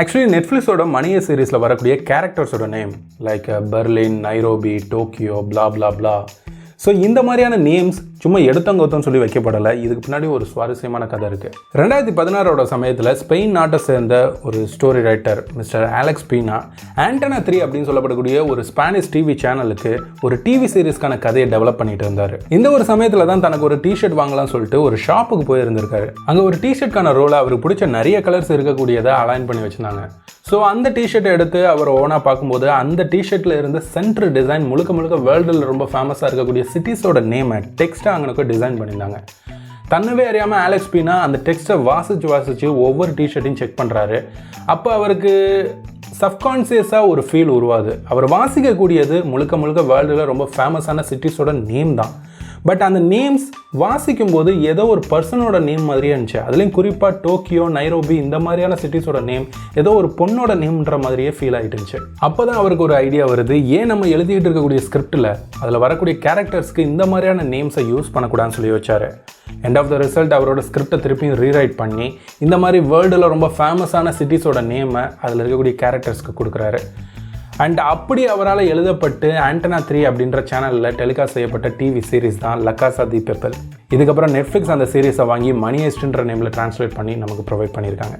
Actually நெட்ஃப்ளிக்ஸோட மணிய சீரீஸில் வரக்கூடிய கேரக்டர்ஸோட name like Berlin Nairobi Tokyo blah blah blah so இந்த மாதிரியான நேம்ஸ் சும்மா எடுத்தங்கொத்தம் சொல்லி வைக்கப்படலை. இதுக்கு பின்னாடி ஒரு சுவாரஸ்யமான கதை இருக்குது ரெண்டாயிரத்தி பதினாறோட சமயத்தில் ஸ்பெயின் நாட்டை சேர்ந்த ஒரு story writer mister Alex Pina Antena three அப்படின்னு சொல்லப்படக்கூடிய ஒரு ஸ்பானிஷ் டிவி சேனலுக்கு ஒரு டிவி சீரிஸ்க்கான கதையை டெவலப் பண்ணிட்டு இருந்தார். இந்த ஒரு சமயத்தில் தான் தனக்கு ஒரு டிஷர்ட் வாங்கலாம்னு சொல்லிட்டு ஒரு ஷாப்புக்கு போயிருந்திருக்காரு. அங்கே ஒரு டிஷர்ட்கான ரோலை அவருக்கு பிடிச்ச நிறைய கலர்ஸ் இருக்கக்கூடியதை அலைன் பண்ணி வச்சிருந்தாங்க. ஸோ அந்த டிஷர்ட்டை எடுத்து அவர் ஓனாக பார்க்கும்போது அந்த டிஷர்ட்டில் இருந்த சென்ட்ரு டிசைன் முழுக்க முழுக்க வேர்ல்டில் ரொம்ப ஃபேமஸாக இருக்கக்கூடிய சிட்டிஸோட நேமை டெக்ஸ்ட்டாக அங்கனுக்கு டிசைன் பண்ணியிருந்தாங்க. தன்னவே அறியாமல் ஆலெக்ஸ் பீனா அந்த டெக்ஸ்ட்டை வாசிச்சு வாசிச்சு ஒவ்வொரு டிஷர்ட்டையும் செக் பண்ணுறாரு அப்போ அவருக்கு சப்கான்சியஸாக ஒரு ஃபீல் உருவாது அவர் வாசிக்கக்கூடியது முழுக்க முழுக்க வேர்ல்டில் ரொம்ப ஃபேமஸான சிட்டிஸோட நேம் தான். பட் அந்த நேம்ஸ் வாசிக்கும் போது ஏதோ ஒரு பர்சனோட நேம் மாதிரியே இருந்துச்சு. அதுலேயும் குறிப்பாக டோக்கியோ நைரோபி இந்த மாதிரியான சிட்டிஸோட நேம் ஏதோ ஒரு பொண்ணோட நேம்ன்ற மாதிரியே ஃபீல் ஆகிட்டு இருந்துச்சு. அப்போ தான் அவருக்கு ஒரு ஐடியா வருது. ஏன் நம்ம எழுதிட்டு இருக்கக்கூடிய ஸ்கிரிப்டில் அதில் வரக்கூடிய கேரக்டர்ஸ்க்கு இந்த மாதிரியான நேம்ஸை யூஸ் பண்ணக்கூடாதுன்னு சொல்லி வச்சாரு. எண்ட் ஆஃப் த ரிசல்ட் அவரோட ஸ்கிரிப்டை திருப்பியும் ரீரைட் பண்ணி இந்த மாதிரி வேர்ல்டில் ரொம்ப ஃபேமஸான சிட்டிஸோட நேமை அதில் இருக்கக்கூடிய கேரக்டர்ஸ்க்கு கொடுக்குறாரு. அண்ட் அப்படி அவரால் எழுதப்பட்டு ஆண்டனா த்ரீ அப்படின்ற சேனலில் டெலிகாஸ்ட் செய்யப்பட்ட டிவி சீரிஸ் தான் லக்காசா தி பெப்பல் இதுக்கப்புறம் நெட்ஃப்ளிக்ஸ் அந்த சீரீஸை வாங்கி மணி எஸ்ட்ன்ற நேமில் ட்ரான்ஸ்லேட் பண்ணி நமக்கு ப்ரொவைட் பண்ணியிருக்காங்க.